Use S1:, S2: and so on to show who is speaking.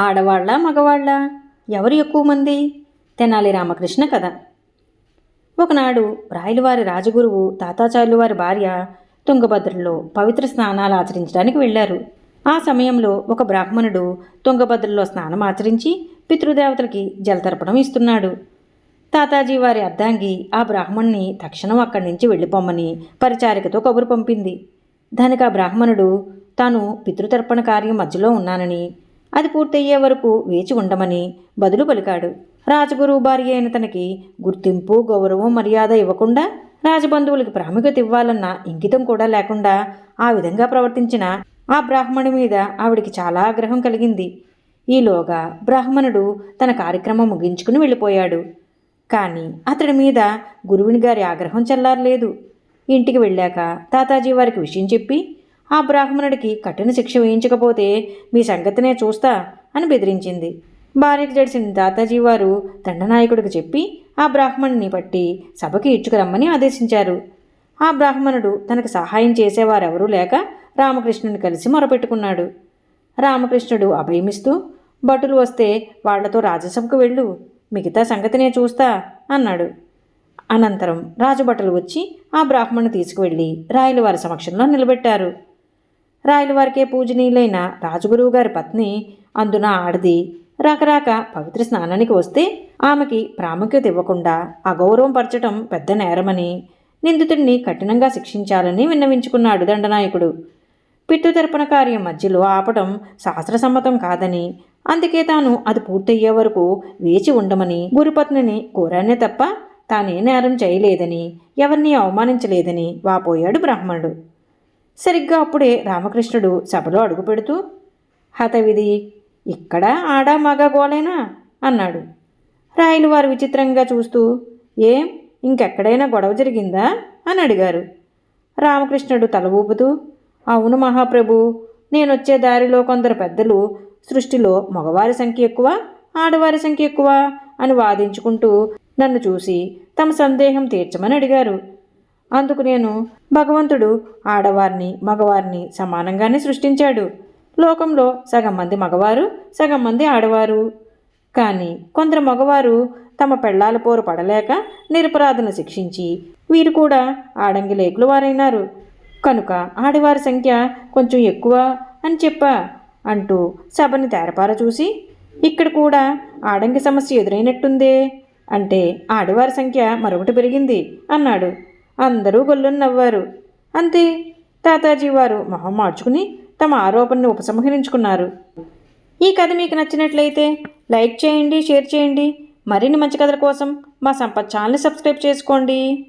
S1: ఆడవాళ్ళ మగవాళ్ళ? ఎవరు ఎక్కువ మంది? తెనాలి రామకృష్ణ కథ. ఒకనాడు రాయలవారి రాజగురువు తాతాచార్యుల వారి భార్య తుంగభద్రలో పవిత్ర స్నానాలు ఆచరించడానికి వెళ్ళారు. ఆ సమయంలో ఒక బ్రాహ్మణుడు తుంగభద్రలో స్నానం ఆచరించి పితృదేవతలకి జలతర్పణం ఇస్తున్నాడు. తాతాజీ వారి అర్ధాంగి ఆ బ్రాహ్మణ్ణి తక్షణం అక్కడి నుంచి వెళ్ళిపోమ్మని పరిచారికతో కబురు పంపింది. దానికి ఆ బ్రాహ్మణుడు తాను పితృతర్పణ కార్యం మధ్యలో ఉన్నానని అది పూర్తయ్యే వరకు వేచి ఉండమని బదులు పలికాడు. రాజగురువు భార్య అయిన తనకి గుర్తింపు గౌరవం మర్యాద ఇవ్వకుండా రాజబంధువులకి ప్రాముఖ్యత ఇవ్వాలన్న ఇంకితం కూడా లేకుండా ఆ విధంగా ప్రవర్తించిన ఆ బ్రాహ్మణుడి మీద ఆవిడికి చాలా ఆగ్రహం కలిగింది. ఈలోగా బ్రాహ్మణుడు తన కార్యక్రమం ముగించుకుని వెళ్ళిపోయాడు. కానీ అతడి మీద గురువుని గారి ఆగ్రహం చెల్లారలేదు. ఇంటికి వెళ్ళాక తాతాజీ వారికి విషయం చెప్పి ఆ బ్రాహ్మణుడికి కఠిన శిక్ష వేయించకపోతే మీ సంగతినే చూస్తా అని బెదిరించింది. భార్యకు జడిసిన దాతాజీ వారు దండనాయకుడికి చెప్పి ఆ బ్రాహ్మణుని పట్టి సభకి ఇచ్చుకురమ్మని ఆదేశించారు. ఆ బ్రాహ్మణుడు తనకు సహాయం చేసేవారెవరూ లేక రామకృష్ణుని కలిసి మొరపెట్టుకున్నాడు. రామకృష్ణుడు అభయమిస్తూ భటులు వస్తే వాళ్ళతో రాజసభకు వెళ్ళు మిగతా సంగతినే చూస్తా అన్నాడు. అనంతరం రాజభటులు వచ్చి ఆ బ్రాహ్మణ్ణి తీసుకువెళ్ళి రాయలవారి సమక్షంలో నిలబెట్టారు. రాయలవారికే పూజనీయులైన రాజగురువు గారి పత్ని అందున ఆడది. రాకరాక పవిత్ర స్నానానికి వస్తే ఆమెకి ప్రాముఖ్యత ఇవ్వకుండా అగౌరవం పరచటం పెద్ద నేరమని నిందితుడిని కఠినంగా శిక్షించాలని విన్నవించుకున్నాడు దండనాయకుడు. పిట్టు పితృతర్పణ కార్యం మధ్యలో ఆపటం శాస్త్రసమ్మతం కాదని అందుకే తాను అది పూర్తయ్యే వరకు వేచి ఉండమని గురుపత్నిని కోరానే తప్ప తానే నేరం చేయలేదని ఎవరిని అవమానించలేదని వాపోయాడు బ్రాహ్మణుడు. సరిగ్గా అప్పుడే రామకృష్ణుడు సభలో అడుగుపెడుతూ హతవిధి ఇక్కడ ఆడా మగ గోలేనా? అన్నాడు. రాయలు వారు విచిత్రంగా చూస్తూ ఏం ఇంకెక్కడైనా గొడవ జరిగిందా? అని అడిగారు. రామకృష్ణుడు తల ఊపుతూ అవును మహాప్రభు నేనొచ్చే దారిలో కొందరు పెద్దలు సృష్టిలో మగవారి సంఖ్య ఎక్కువ ఆడవారి సంఖ్య ఎక్కువ అని వాదించుకుంటూ నన్ను చూసి తమ సందేహం తీర్చమని అడిగారు. అందుకు నేను భగవంతుడు ఆడవారిని మగవారిని సమానంగానే సృష్టించాడు. లోకంలో సగం మంది మగవారు సగం మంది ఆడవారు. కానీ కొందరు మగవారు తమ పెళ్ళాల పోరు పడలేక నిరపరాధను శిక్షించి వీరు కూడా ఆడంగి లేకులు వారైనారు. కనుక ఆడవారి సంఖ్య కొంచెం ఎక్కువ అని చెప్పా అంటూ సభని తేరపార చూసి ఇక్కడ కూడా ఆడంగి సమస్య ఎదురైనట్టుందే అంటే ఆడవారి సంఖ్య మరొకటి పెరిగింది అన్నాడు. అందరూ గొల్లు నవ్వారు. అంతే తాతాజీ వారు మొహం మార్చుకుని తమ ఆరోపణను ఉపసంహరించుకున్నారు. ఈ కథ మీకు నచ్చినట్లయితే లైక్ చేయండి షేర్ చేయండి. మరిన్ని మంచి కథల కోసం మా సంపత్ ఛానల్ని సబ్స్క్రైబ్ చేసుకోండి.